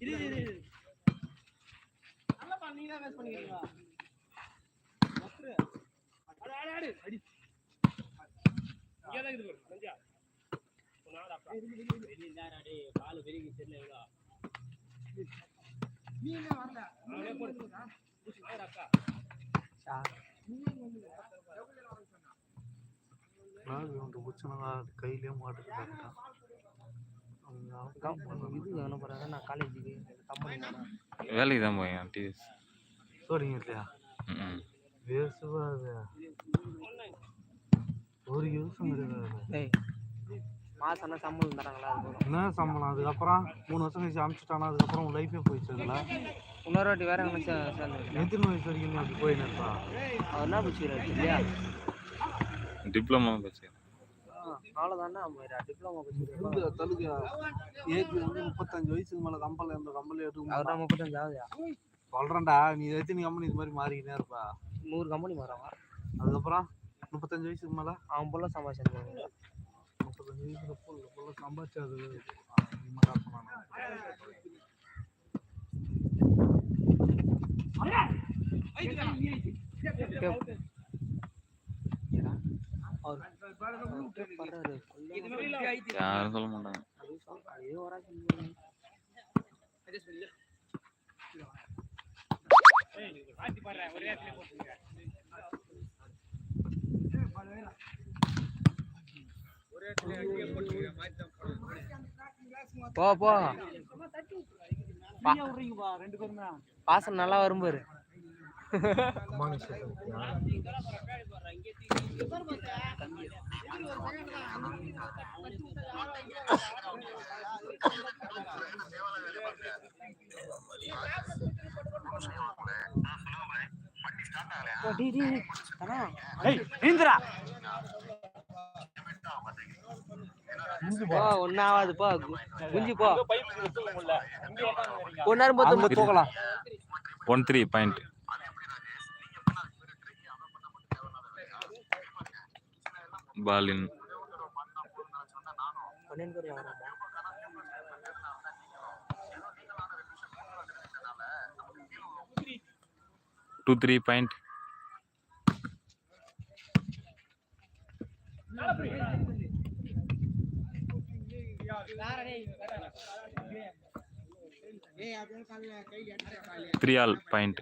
இரு நல்லப்பா நீங்க வேஸ்ட் பண்ணிக்கிறீங்களா? மொத்தரு. அட அட அட. அடி. இங்கே தான் இருக்குது பாரு நஞ்சா நாடாப்பா வெளிய தாரா டேய். கால் பெருகி தெரியல எவ்வளோ நீ என்ன வரல? அவனே போடு. புஷ் நாடாப்பா நாகு ஒன்று பிரச்சனை கையிலே என்ன பண்ணுறேன் நான் காலேஜுக்கு கம்பெனி வேலைக்கு தான் போயேன் டிவிஎஸ் சரிங்க இல்லையா அது. ஒரு யூஸும் டேய் மாசம்னா சம்பளம் தராங்களா என்ன சம்பளம்? அதுக்கப்புறம் மூணு வருஷம் கழிச்சு அனுப்பிச்சிட்டானா அதுக்கப்புறம் உன் லைஃபே போயிடுச்சு அதில். இன்னொரு வாட்டி வேற சேர்ந்து எத்தனை வயசு வரைக்கும் நீ அப்படி போயின்னு இருப்பா அவர் என்ன பிடிச்சிக்கிறாரு இல்லையா டிப்ளமா வச்சு அவ்வளோதானே டிப்ளமா இந்த தலுக்கு ஏஜ் வந்து முப்பத்தஞ்சு வயசுக்கு மேலே கம்பல் இந்த கம்பல் அவர் எடுக்க தான் முப்பத்தஞ்சு ஆகுதா சொல்கிறேன்டா நீ எத்தனை கம்பெனி இது மாதிரி மாறிக்கினே இருப்பா நூறு கம்பெனி மாறாங்க அதுக்கப்புறம் முப்பத்தஞ்சு வயசுக்கு மேலே அவன் போல சம்பாதிச்சிருக்காங்க முப்பத்தஞ்சு வயசுல புல் புல்ல சம்பாதிச்சு அது மாத்தி தான் போடுங்க போ போ. வாசல் நல்லா வரும் பாரு. ஒன்னாவதுப்பா டேய், டேய், டேய். குஞ்சு தூக்கலாம் ஒன் த்ரீ பாயிண்ட் பாலின். Two three point three all point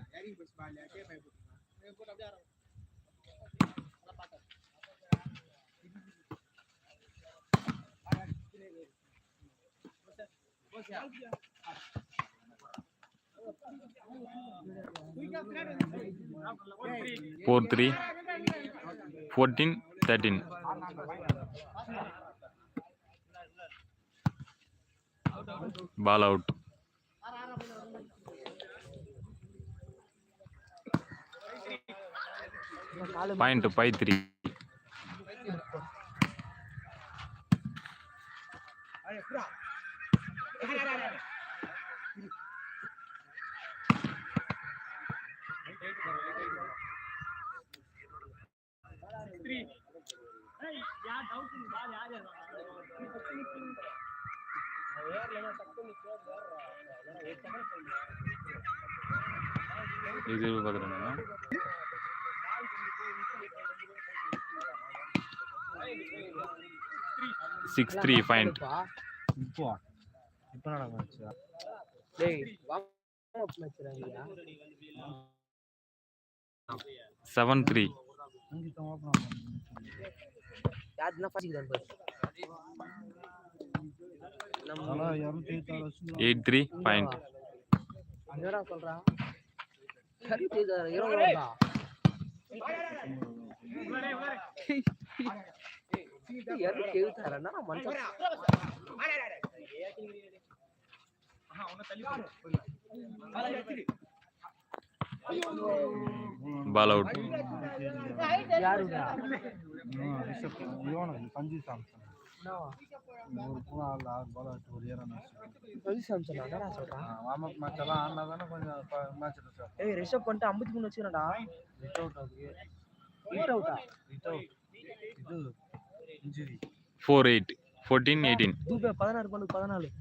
four three fourteen thirteen ball out point five three இது பார்த்துருந்தா சிக்ஸ் த்ரீ பாயிண்ட் பா. இப்போ இப்போ நடந்துச்சு. டேய் up match டா இல்லையா? செவன் த்ரீ யாருன்னா பாத்துக்குதான் பாரு எயிட் த்ரீ பாயிண்ட் என்னடா சொல்றான் சரி செய்தாரு இருபது బాల్ అవుట్ సంజీ సామ్సన్. రిషబ్ అంటే అమ్ముతుకుని వచ్చినడా ఫోర్ ఎయిట్. Fourteen eighteen. పదనాలుగు పదనాలుగు.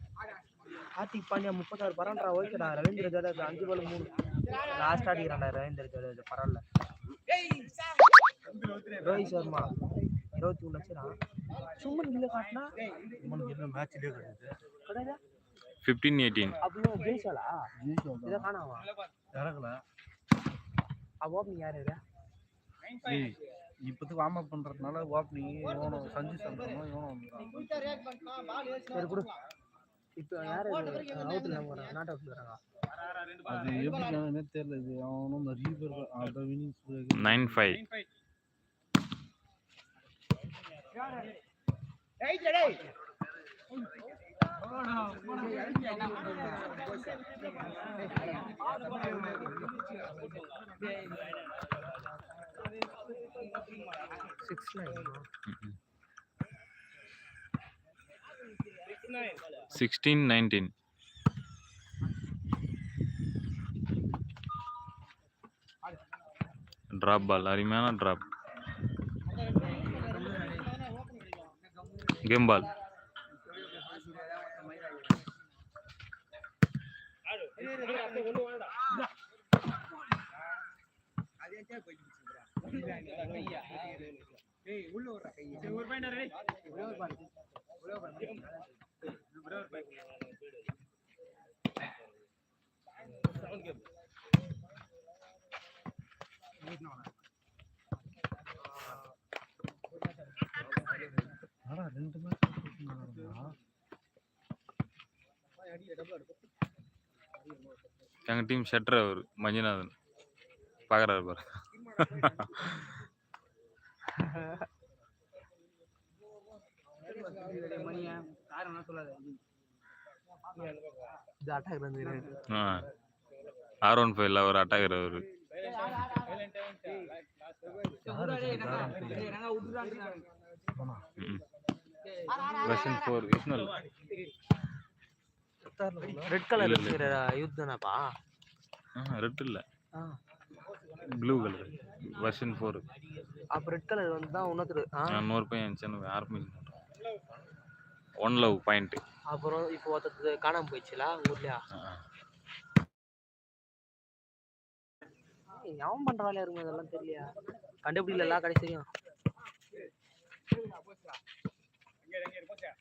ஹார்திக் பாண்டியா முப்பத்தாறு பரவாயில்ல ஓகேடா ரவீந்திர ஜடேஜா அஞ்சு பால் மூணு. லாஸ்ட் அடிக்கிறான்டா ரவீந்திர ஜடேஜா பரவாயில்ல. ரோஹித் சர்மா இருபத்தி மூணு லட்சம் சும்மன் இல்ல காட்டினா? உனக்கு என்ன மேட்ச்லேயே கிடையாது. கிடையாது? ஃபிஃப்டீன் எயிட்டீன் அப்படியும் ஜெயிச்சாலா இதை காணாமா இறங்கல அப்போ ஓப்பனிங் யார் ஏய் இப்போதைக்கு வார்ம் அப் பண்ணுறதுனால ஓப்பனிங் இவனோ சஞ்சு சந்தனும் இவனும் சரி கொடு. இப்போ யார் அவுட்ல போறாங்க நாட் அவுட் போறாங்க அது எப்படி தெரியல இது. அவனும் நிறைய பேர் அந்த winning nine five six nine sixteen nineteen drop ball அருமையான ட்ராப் கேம் பால் ஆனா ரெண்டு மேட்ச் எங்கள் டீம் ஷெட்டர் அவர் மஞ்சுநாதன். பார்க்குறாரு பாரு. ஆர் ஒன் ஃபைவ்ல அவர் அட்டாகர் அவர். வெர்ஷன் ஃபோர் விஷ்ணல் ரெட் கலர். இருக்கிற யூத் தானப்பா? ரெட் இல்லை. ப்ளூ கலர் வெர்ஷன் ஃபோர் அப்ப ரெட் கலர் வந்து தான் இன்னொருத்தர் ஆ நூறு பையன் சின்ன ஆர்மி ஒன் லவ் பாயிண்ட் அப்புறம் இப்போ ஒருத்தர் காணாம போயிடுச்சுல ஊர்லயா? அவன் பண்ற வேலையா இருக்கும் அதெல்லாம் தெரியலையா? கண்டுபிடிக்கல கடைசியும்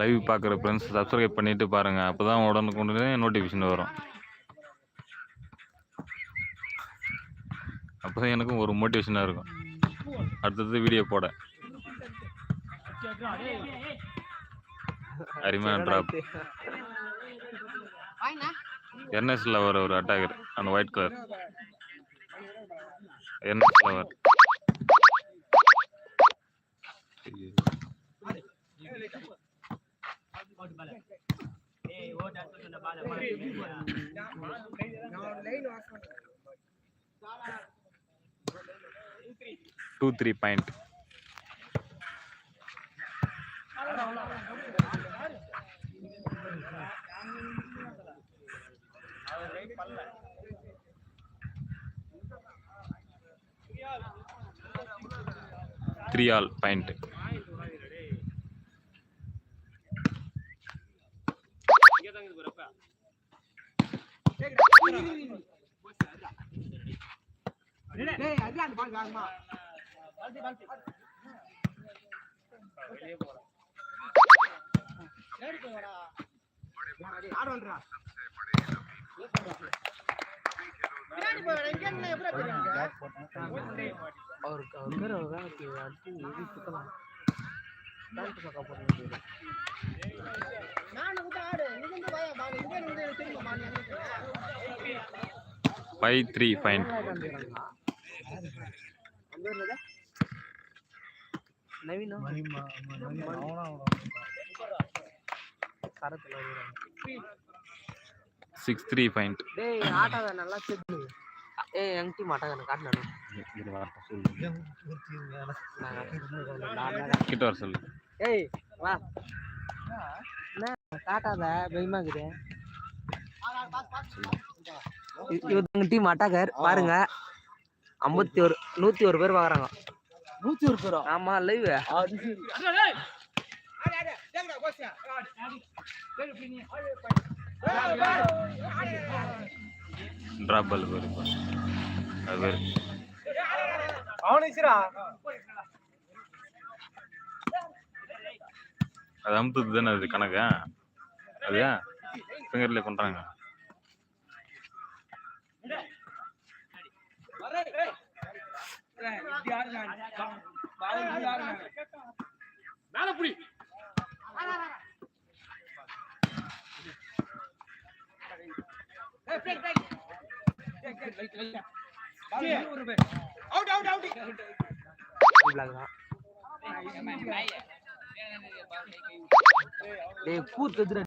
லைவ் பார்க்குற ஃப்ரெண்ட்ஸ் சப்ஸ்கிரைப் பண்ணிட்டு அப்போ தான் உடனுக்குடனே நோட்டிஃபிகேஷன் வரும். அப்பதான் எனக்கும் ஒரு மோட்டிவேஷனாக இருக்கும். அடுத்தது வீடியோ போட. அருமையான ட்ராப் என்எஸ்ல லவர் ஒரு அட்டாகர் அந்த white colour NS lover you. Three point three all point இங்கே அவருக்கு அவர் பேர் அவர் சுத்தலாம் பேண்ட் போட்டு ஃபைவ் த்ரீ ஃபைன் நவீனா? சிக்ஸ் த்ரீ பாயிண்ட் டேய் ஆட்டாத நல்லா செட்டு ஏய் எங்க டீம் ஆட்டாத கிட்ட வர சொல்லு. ஏய் வா. காட்டாத பயமாக்குது இவங்க டீம் அட்டாக்கர் பாருங்க. ஐம்பத்தி ஒரு நூத்தி ஒரு பேர் பாக்குறாங்க நூத்தி ஒரு பேரா? ஆமா லைவ் அது சரி. ட்ராப் பால் பேர் அது பேர் அவனுச்சுரா அது அமுத்துது தானே அது கணக்கா? அது ஃபிங்கர்ல பண்றாங்க மேல புடி டேய் கூத்து